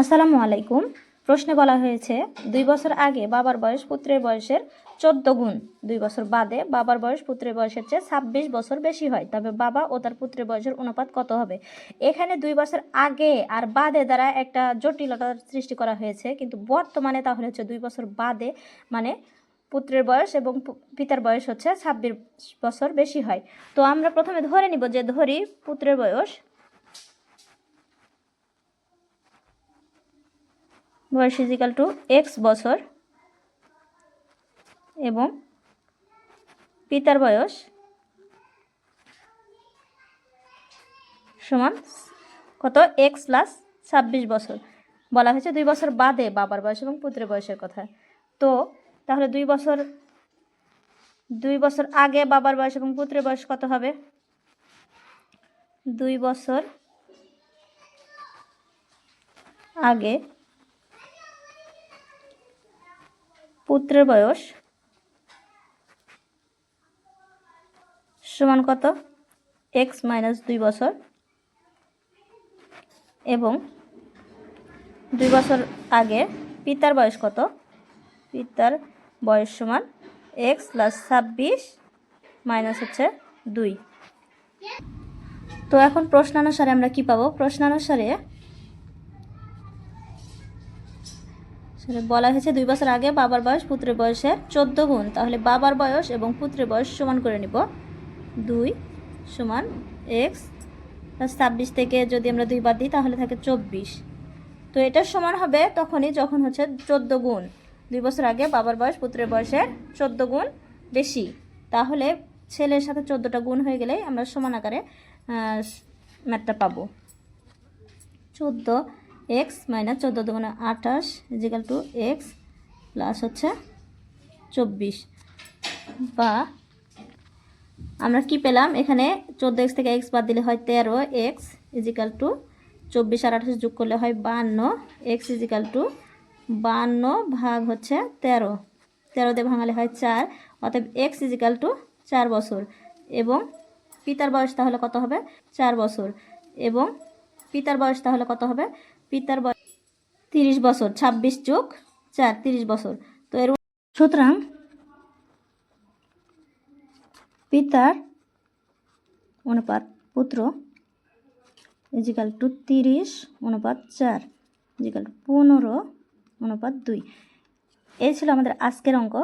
আসসালামু আলাইকুম। প্রশ্নে বলা হয়েছে, দুই বছর আগে বাবার বয়স পুত্রের বয়সের চোদ্দ গুণ, দুই বছর বাদে বাবার বয়স পুত্রের বয়সের চেয়ে ছাব্বিশ বছর বেশি হয়। তবে বাবা ও তার পুত্রের বয়সের অনুপাত কত হবে? এখানে দুই বছর আগে আর বাদে দ্বারা একটা জটিলতার সৃষ্টি করা হয়েছে, কিন্তু বর্তমানে তাহলে হচ্ছে দুই বছর বাদে মানে পুত্রের বয়স এবং পিতার বয়স হচ্ছে ছাব্বিশ বছর বেশি হয়। তো আমরা প্রথমে ধরে নিব যে ধরি পুত্রের বয়স বয়স ইজিক্যাল টু এক্স বছর এবং পিতার বয়স সমান কত এক্স প্লাস ছাব্বিশ বছর। বলা হয়েছে দুই বছর বাদে বাবার বয়স এবং পুত্রের বয়সের কথা। তো তাহলে দুই বছর দুই বছর আগে বাবার বয়স এবং পুত্রের বয়স কত হবে? দুই বছর আগে পুত্রের বয়স সমান কত? এক্স মাইনাস দুই বছর এবং দুই বছর আগে পিতার বয়স কত? পিতার বয়স সমান এক্স প্লাস ছাব্বিশ মাইনাস হচ্ছে দুই। তো এখন প্রশ্নানুসারে আমরা কি পাবো? প্রশ্নানুসারে বলা হয়েছে দুই বছর আগে বাবার বয়স পুত্রের বয়সের চোদ্দ গুণ। তাহলে বাবার বয়স এবং পুত্রের বয়স সমান করে নিব। দুই সমান এক্স ছাব্বিশ থেকে যদি আমরা দুই বাদ দিই, তাহলে থাকে চব্বিশ। তো এটার সমান হবে তখনই যখন হচ্ছে চোদ্দ গুণ। দুই বছর আগে বাবার বয়স পুত্রের বয়সের চোদ্দ গুণ বেশি। তাহলে ছেলের সাথে চোদ্দোটা গুণ হয়ে গেলেই আমরা সমান আকারে ম্যাথটা পাবো। চোদ্দ এক্স মাইনাস চোদ্দ দুগুণে আঠাশ ইজিক্যাল টু এক্স প্লাস হচ্ছে চব্বিশ। বা আমরা কি পেলাম? এখানে চোদ্দ এক্স থেকে এক্স বাদ দিলে হয় তেরো, এক্স ইজিক্যাল টু চব্বিশ আর আঠাশ যোগ করলে হয় বান্ন, এক্স ইজিক্যাল টু বান্ন ভাগ হচ্ছে তেরো। তেরো দিয়ে ভাঙালে হয় চার, অতএব এক্স ইজিক্যাল টু চার বছর। এবং পিতার বয়স তাহলে কত হবে? চার বছর। এবং পিতার বয়স তাহলে কত হবে? পিতার বয়স তিরিশ বছর, ছাব্বিশ যোগ চার, তিরিশ বছর। তো এর সুতরাং পিতার অনুপাত পুত্র ইজিক্যাল টু তিরিশ, অনুপাত চার ইজিক্যাল টু পনেরো, অনুপাত দুই। এই ছিল আমাদের আজকের অঙ্ক।